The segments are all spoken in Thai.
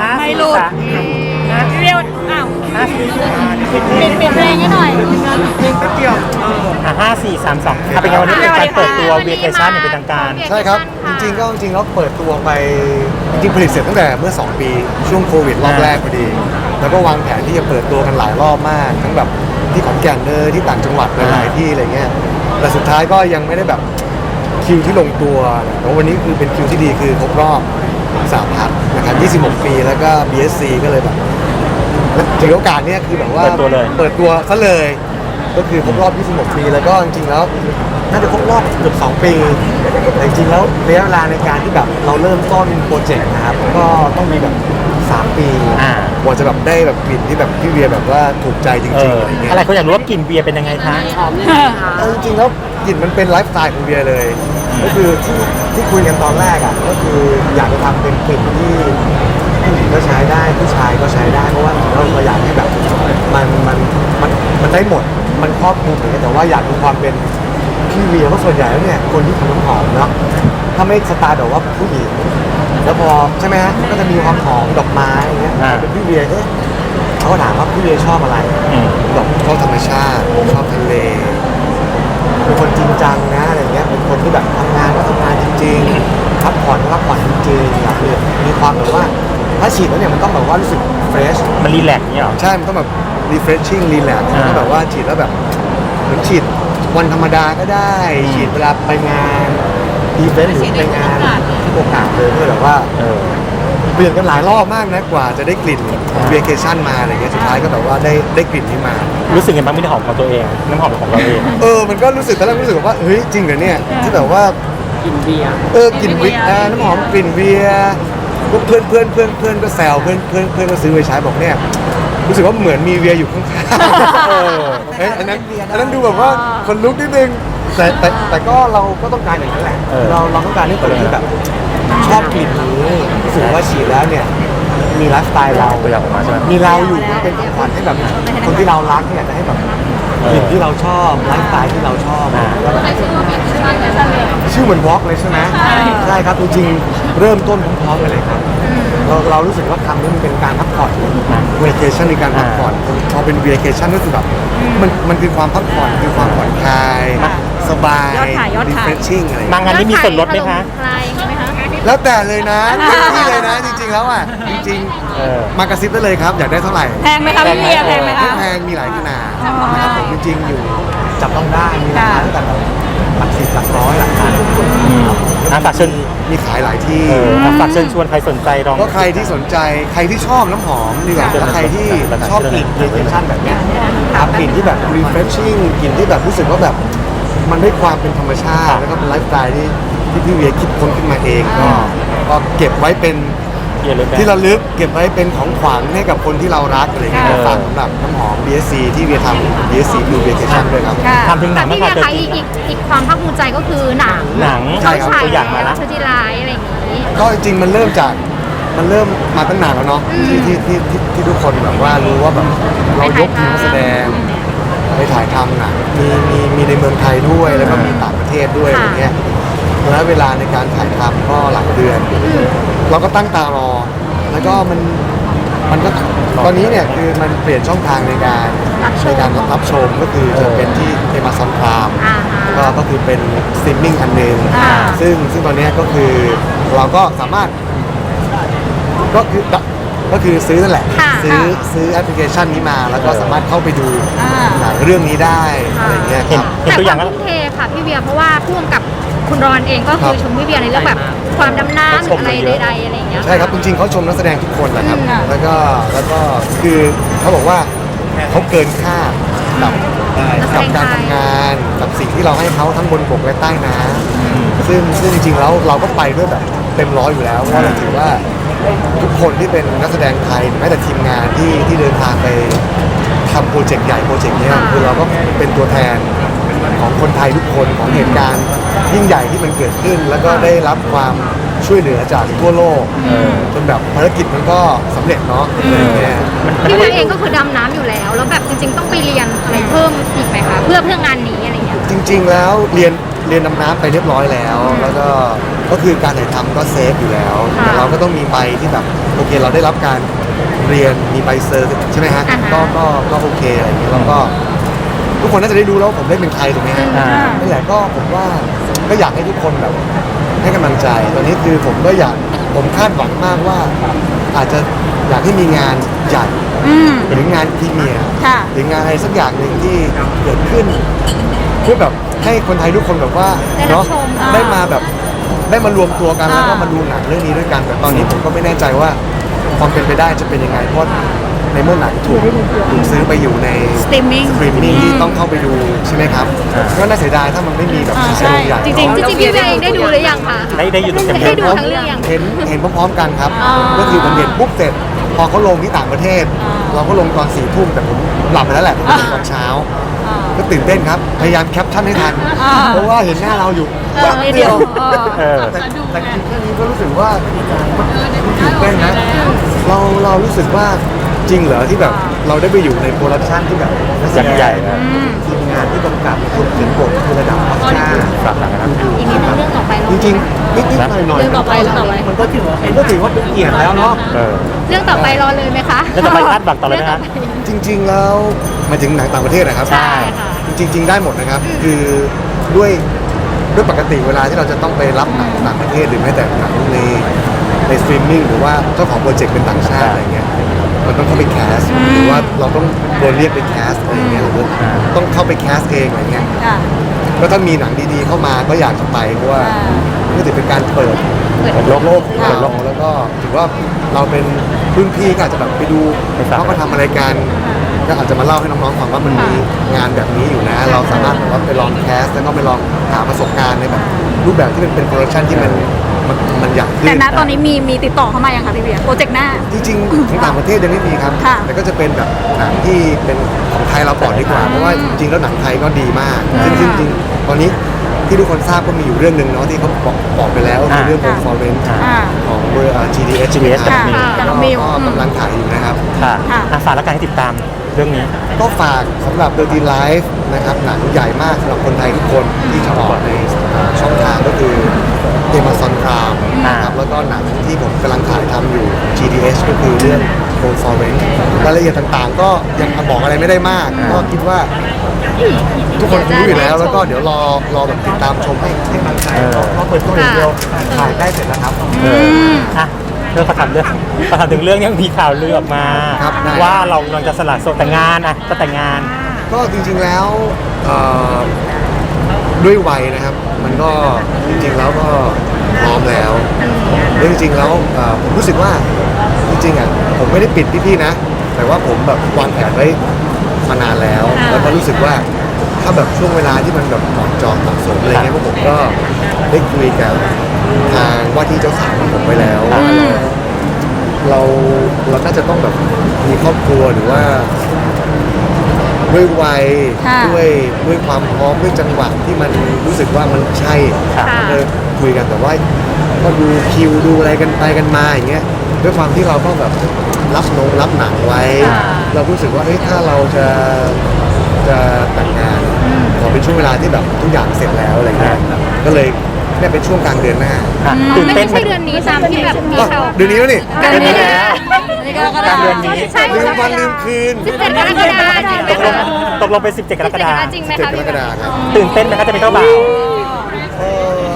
ห้าไม่สี่หลุดสามห้าเรียวอ้าวห้าสี่เปลี่ยนเปลี่ยนเพลงให้หน่อยอะห้าสี่สามสองอะเป็นไงวันนี้เป็นการเปิดตัวเวกชั่นอย่างเป็นทางการ ใช่ครับ จริงๆก็จริงๆแล้วเปิดตัวไปจริงๆผลิตเสร็จตั้งแต่เมื่อ 2 ปี ช่วงโควิดรอบแรกพอดี แล้วก็วางแผนที่จะเปิดตัวกันหลายรอบมาก ทั้งแบบที่ขอนแก่นเลยที่ต่างจังหวัดหลายๆที่อะไรเงี้ยแต่สุดท้ายก็ยังไม่ได้แบบคิวที่ลงตัวแต่ว่าวันนี้คือเป็นคิวที่ดีคือครบรอบสามพัน นะครับ26 ปี แล้วก็ BSC ก็เลยแบบถือโอกาสเนี้ยคือแบบว่า เปิดตัวเลย เปิดตัวซะเลย ก็คือครบรอบ 26 ปี แล้วก็จริงๆ แล้วน่าจะครบรอบเกือบ 2 ปี แต่จริงๆ แล้วระยะเวลาในการที่แบบเราเริ่มต้นโปรเจกต์นะครับ ก็ต้องมีแบบ 3 ปีอ่า กว่าจะแบบได้แบบกลิ่นที่แบบพี่เวียแบบว่าถูกใจจเอริงๆออะไรเงี้ย อะไรเขาอยากรู้ว่ากลิ่นเบียร์เป็นยังไงคะเออจริงๆแล้วกลิ่นมันเป็นไลฟ์สไตล์ของเวียเลย ก็คือที่ที่คุยกันตอนแรกอะก็คืออยากจะทำเป็นกลิ่นที่ผู้หญิงก็ใช้ได้ผู้ชายก็ใช้ได้เพราะว่าเราเราอยากให้แบบมันมันมันมันได้หมดมันครอบคลุมอย่างเงี้ยแต่ว่าอยากมีความเป็นพี่เวียเพราะส่วนใหญ่แล้วเนี่ยคนที่ทำน้ำหอมเนาะถ้าไม่สไตล์แบบว่าผู้หญิงแล้วพอใช่ไหมฮะก็จะมีความหอมดอกไม้อย่างเงี้ยอ่า เป็นพี่เวียเอ๊ะเขาก็ถามว่าพี่เวียชอบอะไร อืม บอกชอบธรรมชาติชอบทะเล เป็นคนจริงจังนะอะไรเงี้ยเป็นคนที่แบบทำงานก็ทำงานจริงๆพักผ่อนก็พักผ่อนจริงๆอยากมีมีความแบบว่าถ้าฉีดแล้วเนี่ยมันต้องแบบว่ารู้สึกเฟรช มันรีแลกซ์เนี่ยเหรอ ใช่ มันต้องแบบ refreshing relax อ่าต้องแบบว่าฉีดแล้วแบบเหมือนฉีดวันธรรมดาก็ได้ฉีดเวลาไปงานอีเวนต์หรือไปงานที่โอกาสเลยเพื่อแบบว่าเออเปลี่ยนกันหลายรอบมากนะกว่าจะได้กลิ่นเวเคชั่นมาอะไรเงี้ยสุดท้ายก็แบบว่าได้ได้กลิ่นนี้มา รู้สึกยังไงบ้างไม่ได้หอมของตัวเองน้ำหอมของเราเองเออมันก็รู้สึกตอนแรกรู้สึกว่าเฮ้ยจริงเหรอเนี่ยที่แบบว่ากินเบียร์เออกลิ่นวิเออน้ำหอมกลิ่นเบียร์ก็เพื่อนเพื่อนเพื่อนเพื่อนก็แซวเพื่อนเพื่อนเพื่อนก็ซื้อไปใช้บอกเนี่ยรู้สึกว่าเหมือนมีเวียอยู่ข้างๆเออเอ้ยอันนั้นอันนั้นดูแบบว่าคนลุกนิดนึงแต่แต่แต่ก็เราก็ต้องการอย่างนั้นแหละเออเราเราต้องการให้คนที่แบบ ชอบกลิ่นนี้รู้สึกว่าฉีดแล้วเนี่ย มีไลฟ์สไตล์เรา ตัวอย่างออกมาใช่ไหม มีเราอยู่มันเป็นของขวัญให้แบบคนที่เรารักเนี่ยจะให้แบบเออกลิ่นที่เราชอบไลฟ์สไตล์ที่เราชอบอ่า แล้วแบบชื่อว่าเบียร์ชั่นเลยชื่อเหมือนวอล์กเลยใช่ไหมใช่ครับจริงๆเริ่มต้นพร้อมๆกันเลยครับเราเรารู้สึกว่าคำนี้มันเป็นการพักผ่อนเวเคชั่นในการพักผ่อนพอเป็นเวเคชั่นก็คือแบบมันมันคือความพักผ่อนคือความผ่อนคลาย สบาย ยอดขายยอดขาย refreshing อะไรอย่างมาเงี้ยงานนี้มีส่วนลดไหมคะใครไหมคะ แล้วแต่เลยนะเต็มที่เลยนะจริงๆแล้วอะจริงเออ ๆ มากระซิบได้เลยครับ อยากได้เท่าไหร่แพงไหมคะพี่เบียร์แพงไหมไม่คะ แพงมีหลายขนาดนะครับผมจริงๆอยู่ จับต้องได้มีราคาตั้งแต่แบบหลักสิบหลักร้อยหลักพันอืมอะฝากเชิญมีขายหลายที่ เอออะฝากเชิญชวนใครสนใจลอง ก็ใครที่สนใจใครที่ชอบน้ำหอมดีกว่าแล้วใครที่ชอบกลิ่นเวเคชั่นแบบเนี้ยครับกลิ่นที่แบบ refreshing กลิ่นที่แบบรู้สึกว่าแบบ มันได้ความเป็นธรรมชาติ แล้วก็เป็นไลฟ์สไตล์ที่ ที่พี่เวียคิดค้นขึ้นมาเองก็ก็เก็บไว้เป็นเยอะเลยแบที่ระลึกเก็บไว้เป็นของขวัญให้กับคนที่เรารักอะไรเงี้ยเออฝากสำหรับน้ำหอม BSC ที่เวียทำ BSC Blue Vacation ด้วยครับทำถึงหนังแต่บ้างพี่ค่ะเวียเจอคะจริอีงกอีกอีกความภาคภูมิใจก็คือหนังหนังใช่เขาครับฉายตัวอย่างมาแล้ละ วชุติร้ายอะไรอย่างนี้ ก็จริงๆมันเริ่มจากมันเริ่มมาตั้งนานแล้วเนาะที่ที่ที่ที่ที่ทุกคนแบบว่ารู้ว่าแบบเรายกทีมนักแสดงไปถ่ายทำหนังมีมีมีในเมืองไทยด้วยแล้วก็มีต่างประเทศด้วยอะไรเงี้ย แล้วเวลาในการถ่ายทำก็หลายเดือน เราก็ตั้งตารอ แล้วก็มันมันก็ตอนนี้เนี่ยคือมันเปลี่ยนช่องทางในการรับชมในการรับชมก็คือจะเป็นที่ Amazon Prime อ่าฮะก็ก็คือเป็นสตรีมมิ่งอันหนึ่งอ่าซึ่งซึ่งตอนเนี้ยก็คือเราก็สามารถก็คือก็คือซื้อนั่นแหละค่ะซื้อค่ะซื้อแอปพลิเคชันนี้มา แล้วก็เออสามารถเข้าไปดูอ่าหนังเรื่องนี้ได้อะไรเงี้ยคเห็นรับเห็นแต่ตัวอคย่างวามแล้วทุ่มเทค่ะพี่เวียเพราะว่าพ่วงกับ คุณรอนเองก็ครัคือบชมพี่เวียในเรื่องแบบความดำน้ำหรืออะไรใดๆอะไรอย่างเงี้ย ใช่ครับจริงๆเขาชมนักแสดงทุกคนแหละครับ อืมแล้วก็แล้วก็คือเขาบอกว่าเขาเกินคาดกับกับการทำงานกับสิ่งที่เราให้เขาทั้งบนบกและใต้น้ำซึ่งซึ่งจริงๆแล้วเราก็ไปด้วยแบบเต็มร้อยอยู่แล้วเพราะเราถือว่าทุกคนที่เป็นนักแสดงไทยแม้แต่ทีมงานที่ที่เดินทางไปทำโปรเจกต์ใหญ่โปรเจกต์เนี้ยคือเราก็เป็นตัวแทน ของคนไทยทุกคนของเหตุการณ์ยิ่งใหญ่ที่มันเกิดขึ้น แล้วก็ได้รับความช่วยเหลือจากทั่วโลกเออจนแบบภารกิจมันก็สำเร็จเนาะอะไรอย่างเงี้ยพี่เวียเองก็คือดำน้ำอยู่แล้ว แล้วแบบจริง ๆ ต้องไปเรียนอะไรเพิ่มอีกไหมคะเพื่อเพื่องานนี้อะไรอย่างเงี้ยจริง ๆ แล้วเรียนเรียนดำน้ำไปเรียบร้อยแล้ว แล้วก็ก็คือการถ่ายทำก็เซฟอยู่แล้วค่ะแต่เราก็ต้องมีใบที่แบบโอเคเราได้รับการเรียนมีใบเซอร์ใช่ไหมฮะอ่าฮะก็ก็ก็โอเคอะไรอย่างเงี้ยแล้วก็ ทุกคนน่าจะได้รู้แล้วว่าผมได้เป็นใครถูกไหมฮะอ่า นั่นแหละก็ผมว่าก็อยากให้ทุกคนแบบให้กำลังใจ ตอนนี้คือผมก็อยากผมคาดหวังมากว่า อาจจะอยากให้มีงานใหญ่อืม หรืองานพรีเมียร์ค่ะ หรืองานอะไรสักอย่างหนึ่งที่เกิดขึ้นเพื่อแบบให้คนไทยทุกคนแบบว่าได้รับเนาะชมได้มาแบบได้มารวมตัวกันอ่าแล้วก็มาดูหนังเรื่องนี้ด้วยกันแต่ตอนนี้ผมก็ไม่แน่ใจว่า ความเป็นไปได้จะเป็นยังไง เพราะในเมื่อหนังถูกถูกซื้อไปอยู่ในสตรีมมิ่งสตรีมมิ่งที่ต้องเข้าไปดูใช่ไหมครับอ่าก็น่าเสียดายถ้ามันไม่มีแบบอ่าฉายใช่โรงใหญ่จริงๆเนอะจริงๆพี่เวียเองได้ดูหรือยังคะ ได้ได้อยู่เต็มได้เต็มดูทั้งเรื่องยัง เห็นเห็นพร้อมๆกันครับ อ๋อก็คือผมเห็นปุ๊บเสร็จ พอเขาลงที่ต่างประเทศ อ่า เราก็ลงตอนสี่ทุ่มแต่ผมหลับไปแล้วแหละผมลงตอนเช้าอ่าก็ ตื่นเต้นครับ พยายามแคปชั่นให้ทัน อ่า เพราะว่าเห็นหน้าเราอยู่เออนิดเดียวเออ เออ แต่แต่จริงๆแค่นี้ก็รู้สึกว่ามันตื่นเต้นนะเราเรารู้สึกว่าจริงเหรอที่แบบเราได้ไปอยู่ในโปรดักชันที่แบบนักแสดงใหญ่นะ ทีมงานที่กำกับคนเขียนบทคือระดับออสการ์ ฝากหนังนะครับ อีกนิดนึงเรื่องต่อไปจเราริงๆนิดๆหน่อยๆเรื่องต่อไปเรื่องต่อไป มันก็ถือว่ามันก็ถือว่าเป็นเกียรติแล้วเนาะเออ เรื่องต่อไปรอเลยไหมคะแล้วจะไปคาดหวังต่อเลยไหมครับจริง ๆ แล้วหมายถึงหนังต่างประเทศนะครับใช่ค่ะ จริง ๆ ได้หมดนะครับ คือด้วยด้วยปกติเวลาที่เราจะต้องไปรับหนังต่างประเทศหรือแม้แต่หนังในในสตรีมมิ่งหรือว่าเจ้าของโปรเจกต์เป็นต่างชาติอะไรเงี้ยมันต้องเข้าไปแคสหรือว่าเราต้องโดนเรียกไปแคสอะไรเงี้ยหรือว่าต้องเข้าไปแคสเองอะไรเงี้ยค่ะก็ถ้ามีหนังดีๆเข้ามาก็อยากจะไปเพราะว่าอ่าก็ถือเป็นการเปิดเปิดเปิดโลกโลกเปิดโลกแล้วก็ถือว่าเราเป็นรุ่นพี่ก็อาจจะแบบไปดูไปฟังเขาก็ทำอะไรกัน ก็อาจจะมาเล่าให้น้องๆฟังว่ามันมีงานแบบนี้อยู่นะ เราสามารถแบบว่าไปลองแคสแล้วก็ไปลองหาประสบการณ์ในแบบรูปแบบที่มันเป็นโปรดักชันที่มันมันมันใหญ่ขึ้แต่นณตอนนี้มีมีติดต่อเข้ามายังคะพี่เบียร์โปรเจกต์หน้า จริงๆของต่างประเทศยังไม่มีครับ ค่ะแต่ก็จะเป็นแบบหนังที่เป็นของไทยเราก่อนดีกว่า เพราะว่าจริงๆแล้วหนังไทยก็ดีมากอ่าซึ่งจริงๆตอนนี้ที่ทุกคนทราบก็มีอยู่เรื่องหนึ่งเนาะที่เขาบอกบอกไปแล้วคือเรื่องอ่า performance อ่า ของเบอร์ GDS ใช่ไหม GDS ครับค่ะมีกับน้ก็องมิว ก็กำลังถ่ายอยู่นะครับ ค่ะค่ะ อะฝากแล้วกันให้ติดตาม เรื่องนี้ ก็ฝากสำหรับ Dirty Life นะครับหนังใหญ่มากสำหรับคนไทยทุกคนที่จะออกในช่องทางก็คือ Amazon Prime นะครับแล้วก็หนังที่ผมกำลังถ่ายทำอยู่ GDS ก็คือเรื่อง c o l d f o r e n รายละเอียดต่างๆ ก็ยังบอกอะไรไม่ได้มาก ก็คิดว่าทุกคนคงรู้อยู่แล้วแล้วก็เดี๋ยวรอรอแบบติดตามชมให้ให้กำลังใจเออเพราะเปิดตัวอย่างเดียวถ่ายใกล้เสร็จแล้วครับเอออะ เรื่องประทับเรื่องประทับถึงเรื่องยังมีข่าวลือออกมา ครับได้ ว่าเรากำลังจะสละโสดแต่งงานอะจะแต่งงาน ก็จริงๆแล้วเอ่อด้วยวัยนะครับ มันก็จริงๆแล้วก็พร้อมแล้วแล้วจริงๆแล้วเอ่อผมรู้สึกว่าจริงๆอะผมไม่ได้ปิดพี่ๆนะ แต่ว่าผมแบบวางแผนไว้มานานแล้ว แล้วก็รู้สึกว่าถ้าแบบช่วงเวลาที่มันแบบเหมาะเจอเหมาะสมอะไรเงี้ยพวกผมก็ได้คุยกับ ทางว่าที่เจ้าสาวของผมไปแล้วว่าเราเราน่าจะต้องแบบมีครอบครัวหรือว่าด้วยวัยค่ะ ด้วยด้วยความพร้อมด้วยจังหวะที่มันรู้สึกว่ามันใช่ค่ะก็เลยคุยกันแต่ว่าก็ดูคิวดูอะไรกันไปกันมาอย่างเงี้ยด้วยความที่เราก็แบบรับนงรับหนังไว้ ค่ะ เรารู้สึกว่าเอ้ยถ้าเราจะจะแต่งงานขอเป็นช่วงเวลาที่แบบทุกอย่างเสร็จแล้วอะไรเงี้ยก็เลย เนี่ยเป็นช่วงกลางเดือนหน้าอะตื่นไม่เต้นไหมใช่เดือนนี้ตามที่แบบมีก็ข่าวเดือนนี้แล้วนี่เดือนนี้แล้วนี่ก็กระกลาดางษเดือนนี้ใช่ลืมวันลืมคืนสิบเจ็ดกรกฎาคมจริงไหมตกลงคะตกลงเป็น17กรกฎาคมจริงไหมเจ็ดคะกรพี่กฎาคมครับตื่นเต้นไหมคะจะเป็นเจ้าบ่าวเออ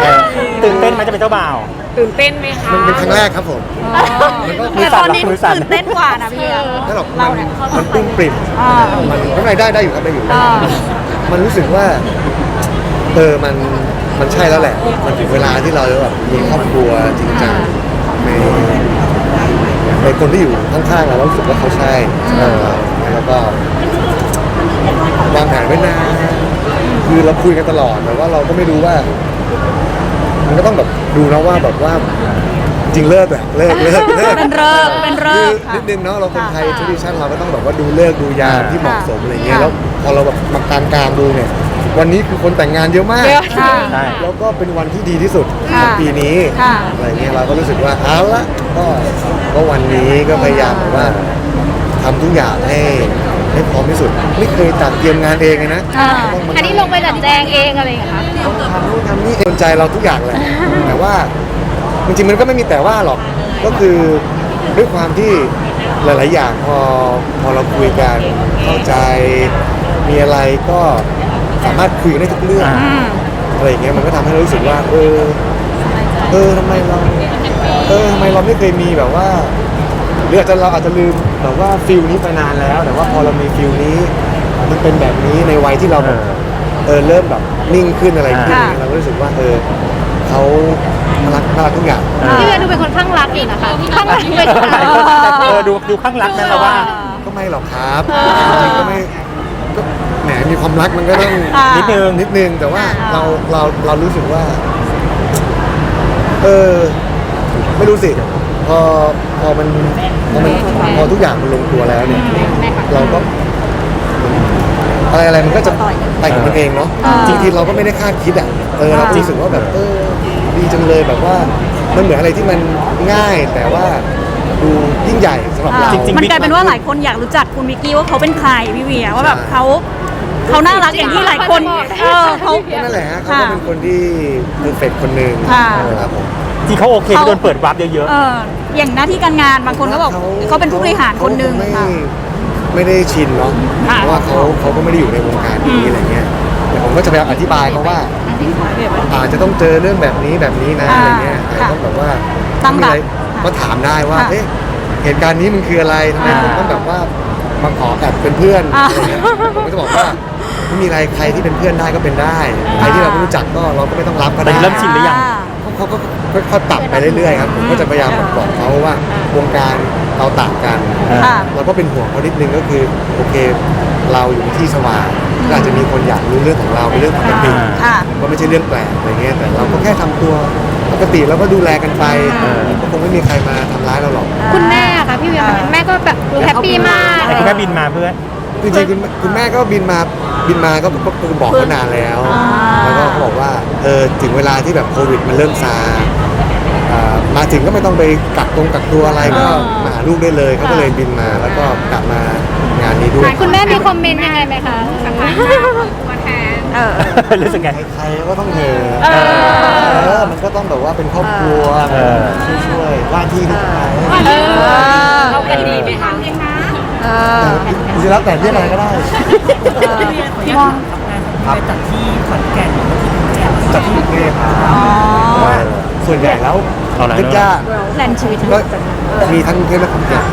เออตื่นเต้นไหมจะเป็นเจ้าบ่าว ตื่นเต้นไหมคะมันเป็นครั้งแรกครับผมแต่ตอนนี้ตื่นเต้นกว่านะพี่เบียร์นั่นหรอกมัเรานเนี่ยมันปลื้มปริ่มอ่ามันข้างในได้ได้อยู่ครับได้อยู่อ่ามันรู้สึกว่า เออมันมันใช่แล้วแหละ มันถึงเวลาที่เราจะแบบมีครอบครัวจริงจังในในคนที่อยู่ข้างๆเราเรารู้สึกว่าเขาใช่เออแล้วก็วางแผนไว้นานคือเราคุยกันตลอดแต่ว่าเราก็ไม่รู้ว่า มันก็ต้องแบบดูนะว่าแบบว่าจริงเลิกแหละเลิกเลิกเลิกเป็นเลิกเป็นเลิกคือนิดนึงเนาะเราคนไทยค่ะทดิชันเราก็ต้องแบบว่าดูเลิกดูยามที่เหมาะสมอะไรเงี้ยค่ะแล้วพอเราแบบมากลางกลางๆดูเนี่ย วันนี้คือคนแต่งงานเยอะมาก เยอะค่ะ ใช่ แล้วก็เป็นวันที่ดีที่สุดขค่ะองปีนี้ค่ะ อะไรเงี้ยเราก็รู้สึกว่าเอาละก็ก็วันนี้ก็พยายามแบบว่าทำทุกอย่างให้ให้พร้อมที่สุด ไม่เคยจัดเตรียมงานเองเลยนะอ่าต้มาอันนี้ลงไปจัดแจงเองอะไรอย่างเงี้ยคะ ต้องทำนู่นทำนี่เองใจเราทุกอย่างแหละแต่ว่าจริงๆมันก็ไม่มีแต่ว่าหรอกก็คือด้วยความที่หลาย ๆ อย่างพอพอเราคุยกันเข้าใจมีอะไรก็ สามารถคุยกันได้ทุกเรื่องอ่าอืมอะไรอย่างเงี้ยมันก็ทำให้เรารู้สึกว่า เออเออทำไมเราเออทำไมเราไม่เคยมีแบบว่าหรืออาจจะเราอาจจะลืมแบบว่าฟิลนี้ไปนานแล้ว แต่ว่าพอเรามีฟิลนี้ มันเป็นแบบนี้ในวัยที่เราแบบเออเออเริ่มแบบนิ่งขึ้นอะไรขึ้นค่ะเราก็รู้สึกว่าเออเขาน่ารักน่ารักทุกอย่างเออพี่เวียดูเป็นคนข้างรักอีกนะคะข้างรักเป็นเออดูดูข้างรักนะเราว่าก็ไม่หรอกครับจริงๆก็ไม่ก็แห มมีความรักมันก็ต้องอ่านิดนึงนิดนึงแต่ว่าอ่า เราเราเรารู้สึกว่า เออ ไม่รู้สิพอพอมันพอมันพอทุกอย่างมันลงตัวแล้วเนี่ย เราก็ อะไรอะไรมันก็จะไปของมันเองเนาะอ่า จริงๆเราก็ไม่ได้คาดคิดอะเออเราก็รู้สึกว่าแบบเออดีจังเลยแบบว่ามันเหมือนอะไรที่มันง่ายแต่ว่าดูยิ่งใหญ่สำหรับเรา จริงๆ มันกลายเป็นว่าหลายคนอยากรู้จักคุณวิกกี้ว่าเขาเป็นใครพี่เวียว่าแบบเขา เขาน่ารักอย่างที่หลายคนเออเขาก็นั่นแหละฮะเขาก็เป็นคนที่เพอร์เฟกคนหนึ่งค่ะ ครับผมจริงเขาโอเคที่โดนเปิดวาร์ปเยอะเอออย่างหน้าที่การงานบางคนก็บอกเขาเป็นผู้บริหารคนหนึ่งเขาไม่ค่ะ ไม่ได้ชินเนาะค่ะเพราะว่าเขาเขาก็ไม่ได้อยู่ในวงการอืนี้มอะไรเงี้ยแต่ผมก็จะพยายามอธิบายเขาว่าอาจจะต้องเจอเรื่องแบบนี้แบบนี้นะอ่าอะไรเงี้ยอาจจะค่ะต้องแบบว่าตั้งมีอะไรหลักก็ถามได้ว่าค่ะเอ๊ะเหตุการณ์นี้มันคืออะไรทำไมอ่า ผมต้องแบบว่ามาขอแบบเป็นเพื่อนอ่าอะไรเงี้ยผมก็จะบอกว่า ไม่มีอะไรใครที่เป็นเพื่อนได้ก็เป็นได้ใครที่เราไม่รู้จักก็เราก็ไม่ต้องรับก็แต่ได้ เริ่มชินหรือยัง เขาก็ค่อยๆปรับไปเรื่อยๆครับผมก็จะพยายามบอกเขาว่าวงการเราต่างกันค่ะ เราก็เป็นห่วงเขานิดนึงก็คือโอเค เราอยู่ในที่สว่างก็อาจจะมีคนอยากรู้เรื่องของเราเป็นเรื่องปกติค่ะ ก็ไม่ใช่เรื่องแปลกอะไรเงี้ยแต่เราก็แค่ทำตัวปกติเราก็ดูแลกันไปเออก็คงไม่มีใครมาทำร้ายเราหรอกคุณแม่อะค่ะพี่เวียแม่ก็แบบดูแฮปปี้มากๆแต่คุณแม่บินมาเพื่อน จริงๆคุณคุณแม่ก็บินมาบินมาก็ก็ก็บอกเขานานแล้วอ่าแล้วก็เขาบอกว่าเออถึงเวลาที่แบบโควิดมันเริ่มซาอ่ามาถึงก็ไม่ต้องไปกักตรงกักตัวอะไรก็มาหาลูกได้เลยเขาก็เลยบินมาแล้วก็กลับมางานนี้ด้วยคุณแม่มีคอมเมนต์ยังไงไหมคะเออ รู้สึกไง ใครๆก็ต้องเหนื่อยเออ เออมันก็ต้องแบบว่าเป็นครอบครัวเออ ช่วยๆว่าที่ทุกทาย เออ เข้ากันดีไหมคะ เออ จริงๆแล้วแต่เรียกอะไรก็ได้ พี่มองครับจากที่ขอนแก่นจากที่กรุงเทพครับอ๋อส่วนใหญ่แล้วเอาอะไรญาติแลนชีวิตๆก็มีทั้งกรุงเทพและขอนแก่น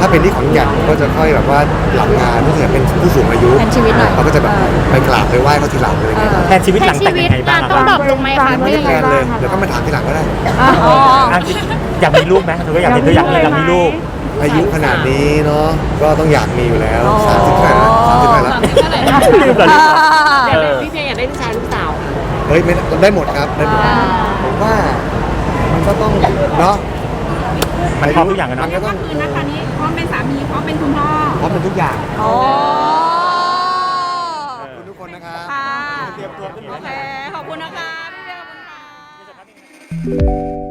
ถ้าเป็นที่ขอนแก่นก็จะค่อยแบบว่าหลังงานถ้าเกิดเป็นผู้สูงอายุแลนชีวิตหน่อยเขาก็จะแบบไปกราบไปไหว้เขาทีหลังอะไรเงี้ยแทนชีวิตหลังแต่งยังไงบ้างต้องดรอปลงไหมคะไม่ได้แพลนเลยเดี๋ยวก็มาถามทีหลังก็ได้ อ๋อ อะอยากมีลูกไหมเธอก็อยากเห็นเธออยากมีอยากมีลูก อายุขนาดนี้เนาะก็ต้องอยากมีอยู่แล้วสามสิบแปดสามสิบแปดแล้วลืมเหรอลืมเหรอเออพี่เพียงอยากได้ลูกชายลูกสาวเฮ้ยไม่ได้หมดครับได้หมดผมว่ามันก็ต้องเนาะมันพร้อมทุกอย่างกันมัเนาะนก็ต้องคือนะคะนี้พร้อมเป็นสามีพร้อมเป็นคุณพ่อพร้อมเป็นทุกอย่างโอ้ขอบคุณทุกคนนะครับค่ะเตรียมตัวขึ้นโอแล้วเคขอบคุณนะคะพี่เบียร์ขอบคุณค่ะ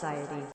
Society.